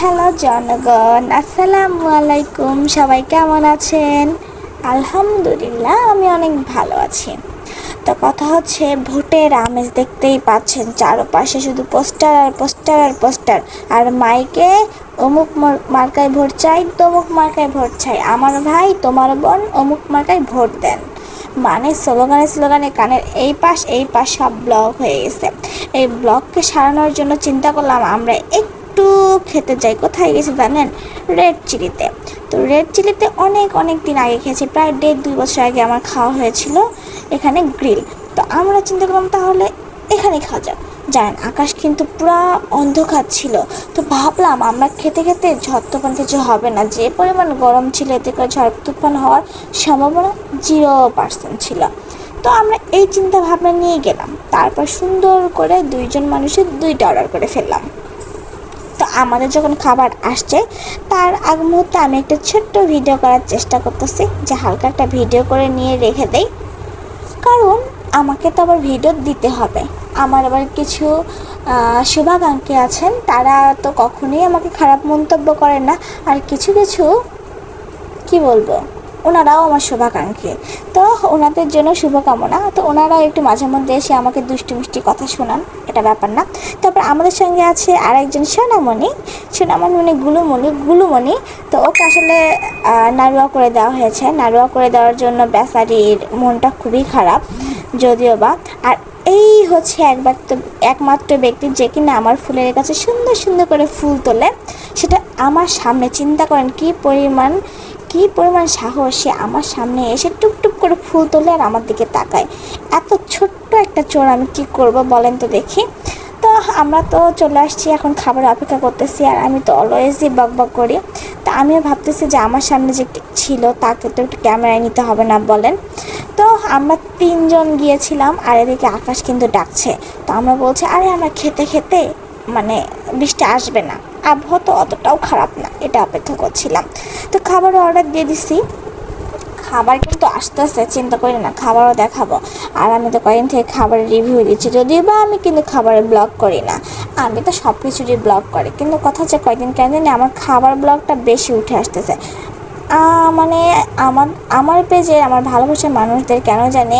Hello জনগণ, আসসালামু আলাইকুম। সবাই কেমন আছেন? আলহামদুলিল্লাহ, আমি অনেক ভালো আছি। তো কথা হচ্ছে, ভোটের আমেজ দেখতেই পাচ্ছেন চারপাশে শুধু পোস্টার আর পোস্টার আর পোস্টার। আর মাইকে অমুক মার- মার্কায় ভোট চাই, তমুক মার্কায় ভোট চাই। আমার ভাই, তোমার বোন, অমুক মার্কায় ভোট দেন। মানে স্লোগানে স্লোগানে কানের এই পাশ এই পাশ সব ব্লক হয়ে গেছে। এই ব্লককে সারানোর জন্য চিন্তা করলাম, আমরা একটু খেতে যাই। কোথায় গেছি জানেন? রেড চিলিতে তো রেড চিলিতে অনেক অনেক দিন আগে খেয়েছি। প্রায় দেড়, দুই বছর আগে আমার খাওয়া হয়েছিল এখানে গ্রিল। তো আমরা চিন্তা করলাম তাহলে এখানে খাওয়া যাক। জানেন, আকাশ কিন্তু পুরা অন্ধকার ছিল। তো ভাবলাম আমরা খেতে খেতে ঝড় তুফান কিছু হবে না। যে পরিমাণ গরম ছিল, এতে করে ঝড় তুফান হওয়ার সম্ভাবনা জিরো পার্সেন্ট ছিল। তো আমরা এই চিন্তা ভাবনা নিয়ে গেলাম। তারপর সুন্দর করে দুইজন মানুষের দুইটা অর্ডার করে ফেললাম। আমাদের যখন খাবার আসছে, তার আগ মুহূর্তে আমি একটা ছোট্ট ভিডিও করার চেষ্টা করতেছি, যে হালকা একটা ভিডিও করে নিয়ে রেখে দেই। কারণ আমাকে তো আবার ভিডিও দিতে হবে। আমার আবার কিছু শুভাকাঙ্ক্ষী আছেন, তারা তো কখনোই আমাকে খারাপ মন্তব্য করেন না। আর কিছু কিছু, কি বলব? ওনারাও আমার শুভাকাঙ্ক্ষী। তো ওনাদের জন্য শুভকামনা। তো ওনারাও একটু মাঝে মধ্যে এসে আমাকে দুষ্টু মিষ্টি কথা শোনান, এটা ব্যাপার না। তারপর আমাদের সঙ্গে আছে আরেকজন সোনামণি। সোনামণি মানে গুলুমণি গুলুমণি। তো ওকে আসলে নাড়ুয়া করে দেওয়া হয়েছে। নাড়ুয়া করে দেওয়ার জন্য বেচারির মনটা খুবই খারাপ, যদিও বা। আর এই হচ্ছে একবার তো একমাত্র ব্যক্তি যে কিনা আমার ফুলের কাছে সুন্দর সুন্দর করে ফুল তোলে। সেটা আমার সামনে চিন্তা করেন কি পরিমাণ কি পরিমাণ সাহস সে আমার সামনে এসে টুকটুক করে ফুল তোলে আর আমার দিকে তাকায়। এত ছোট্ট একটা চোর আমি কি করব বলেন তো দেখি। তো আমরা তো চলে আসছি, এখন খাবার অপেক্ষা করতেছি আর আমি তো অলওয়েজই বক বক করি। তো আমিও ভাবতেছি যে আমার সামনে যে ছিল তাকে তো একটু ক্যামেরায় নিতে হবে না বলেন। তো আমরা তিনজন গিয়েছিলাম আর এদিকে আকাশ কিন্তু ডাকছে। তো আমরা বলছি, আরে, আমরা খেতে খেতে মানে বৃষ্টি আসবে না। আবহাওয়া তো অতটাও খারাপ না, এটা অপেক্ষা করছিলাম। তো খাবার অর্ডার দিয়ে দিছি। খাবার কিন্তু আসতেছে চিন্তা করি না, খাবারও দেখাবো। আর আমি তো কয়েকদিন থেকে খাবারের রিভিউ দিচ্ছি, যদিও বা আমি কিন্তু খাবারের ব্লগ করি না। আমি তো সব কিছুরই ব্লগ করি, কিন্তু কথা হচ্ছে কয়েকদিন কেন জানি আমার খাবার ব্লগটা বেশি উঠে আসতেছে। মানে আমার আমার পেজে আমার ভালোবাসার মানুষদের কেন জানে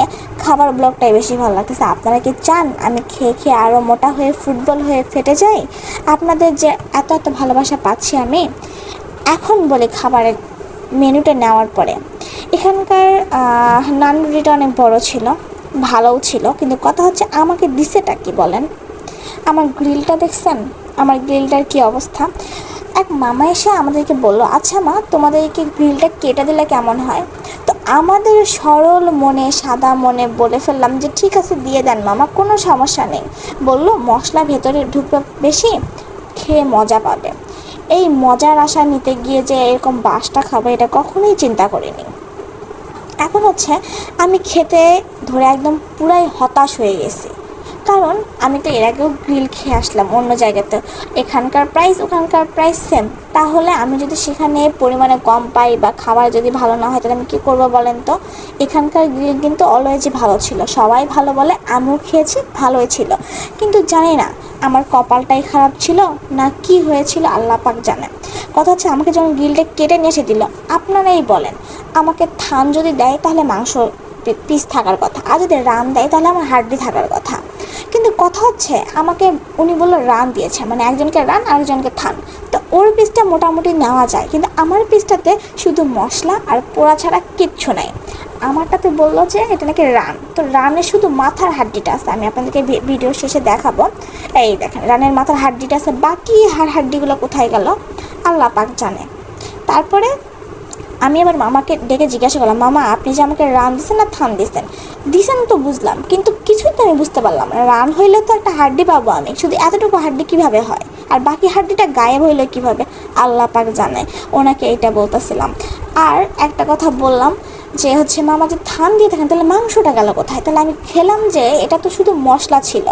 খাবার ব্লগটাই বেশি ভালো লাগতেছে। আপনারা কি চান আমি খেয়ে খেয়ে আরও মোটা হয়ে ফুটবল হয়ে ফেটে যাই? আপনাদের যে এত এত ভালোবাসা পাচ্ছি আমি, এখন বলি খাবারের মেনুটা নেওয়ার পরে। এখানকার নান রুটিটা অনেক বড় ছিল, ভালোও ছিল, কিন্তু কথা হচ্ছে আমাকে দিছেটা কি বলেন? আমার গ্রিলটা দেখছেন? আমার গ্রিলটার কি অবস্থা? এক মামা এসে আমাদেরকে বলল আচ্ছা মা, তোমাদেরকে গ্রিলটা কেটে দিলে কেমন হয়? আমাদের সরল মনে, সাদা মনে বলে ফেললাম যে, ঠিক আছে, দিয়ে দেন মামা, কোনো সমস্যা নেই। বলল, মশলা ভেতরে ঢুকবে বেশি, খেয়ে মজা পাবে। এই মজার আশা নিতে গিয়ে যে এরকম বাসটা খাবে, এটা কখনোই চিন্তা করিনি। এখন হচ্ছে, আমি খেতে ধরে একদম পুরাই হতাশ হয়ে গেছি। কারণ আমি তো এর আগেও গ্রিল খেয়ে আসলাম অন্য জায়গাতে। এখানকার প্রাইস ওখানকার প্রাইস সেম তাহলে আমি যদি সেখানে পরিমাণে কম পাই বা খাবার যদি ভালো না হয়, তাহলে আমি কী করব বলেন তো? এখানকার গ্রিল কিন্তু অলওয়েজই ভালো ছিল। সবাই ভালো বলে, আমিও খেয়েছি, ভালোই ছিল। কিন্তু জানি না, আমার কপালটাই খারাপ ছিল না কি হয়েছিল, আল্লাহ পাক জানে। কথা হচ্ছে, আমাকে যখন গ্রিলটা কেটে নিয়ে এসে দিল, আপনারাই বলেন, আমাকে থান যদি দেয়, তাহলে মাংস পিস থাকার কথা। আর যদি রান দেয়, তাহলে আমার হাড্ডি থাকার কথা। কিন্তু কথা হচ্ছে, আমাকে উনি বলল, রান দিয়েছে। মানে একজনকে রান, আরেকজনকে থান। তো ওর পিসটা মোটামুটি নেওয়া যায়, কিন্তু আমার পিসটাতে শুধু মশলা আর পোড়া ছাড়া কিচ্ছু নাই। আমারটাতে বলল যে, এটা নাকি রান। তো রানের শুধু মাথার হাড্ডিটা আছে, আমি আপনাদেরকে ভিডিও শেষে দেখাবো। এই দেখেন, রানের মাথার হাড্ডিটা আছে, বাকি হাড় হাড্ডিগুলো কোথায় গেল? আল্লাহ পাক জানে। তারপরে আমি আবার মামাকে ডেকে জিজ্ঞাসা করলাম, মামা, আপনি যে আমাকে রান দিছেন না থান দিছেন? দিছেন তো বুঝলাম, কিন্তু কিছুই তো আমি বুঝতে পারলাম রান হইলে তো একটা হাড্ডি পাবো আমি, শুধু এতটুকু হাড্ডি কীভাবে হয়? আর বাকি হাড্ডিটা গায়েব হইলে কীভাবে? আল্লাহ পাক জানে, ওনাকে এটা বলতেছিলাম। আর একটা কথা বললাম যে হচ্ছে, মামা, যে থান দিয়ে থাকেন, তাহলে মাংসটা গেল কোথায়? তাহলে আমি খেলাম যে, এটা তো শুধু মশলা ছিল।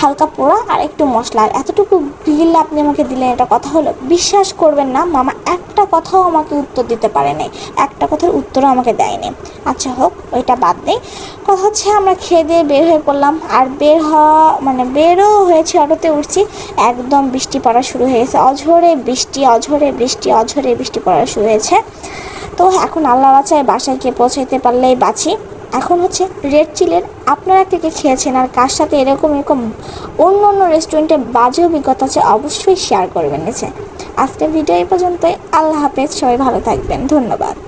হালকা পোড়া আর একটু মশলা। আর এতটুকু গ্রিল আপনি আমাকে দিলেন এটা কথা হলো, বিশ্বাস করবেন না, মামা একটা কথাও আমাকে উত্তর দিতে পারে নাই একটা কথার উত্তরও আমাকে দেয়নি। আচ্ছা হোক, ওইটা বাদ নেই কথা হচ্ছে আমরা খেয়ে দিয়ে বের হয়ে পড়লাম। আর বের হওয়া মানে বেরও হয়েছে অটোতে উঠছি। একদম বৃষ্টি পড়া শুরু হয়েছে অঝরে বৃষ্টি অঝরে বৃষ্টি অঝরে বৃষ্টি পড়া শুরু হয়েছে। তো এখন আল্লাহ বাঁচায়, বাসায় গিয়ে পৌঁছাইতে পারলেই বাঁচি। এখন হচ্ছে রেড চিলের আপনারা কে কে খেয়েছেন আর কার সাথে এরকম এরকম অন্য অন্য রেস্টুরেন্টে বাজে অভিজ্ঞতা আছে অবশ্যই শেয়ার করবেন নিচে আজকের ভিডিও এই পর্যন্তই। আল্লাহ হাফেজ। সবাই ভালো থাকবেন। ধন্যবাদ।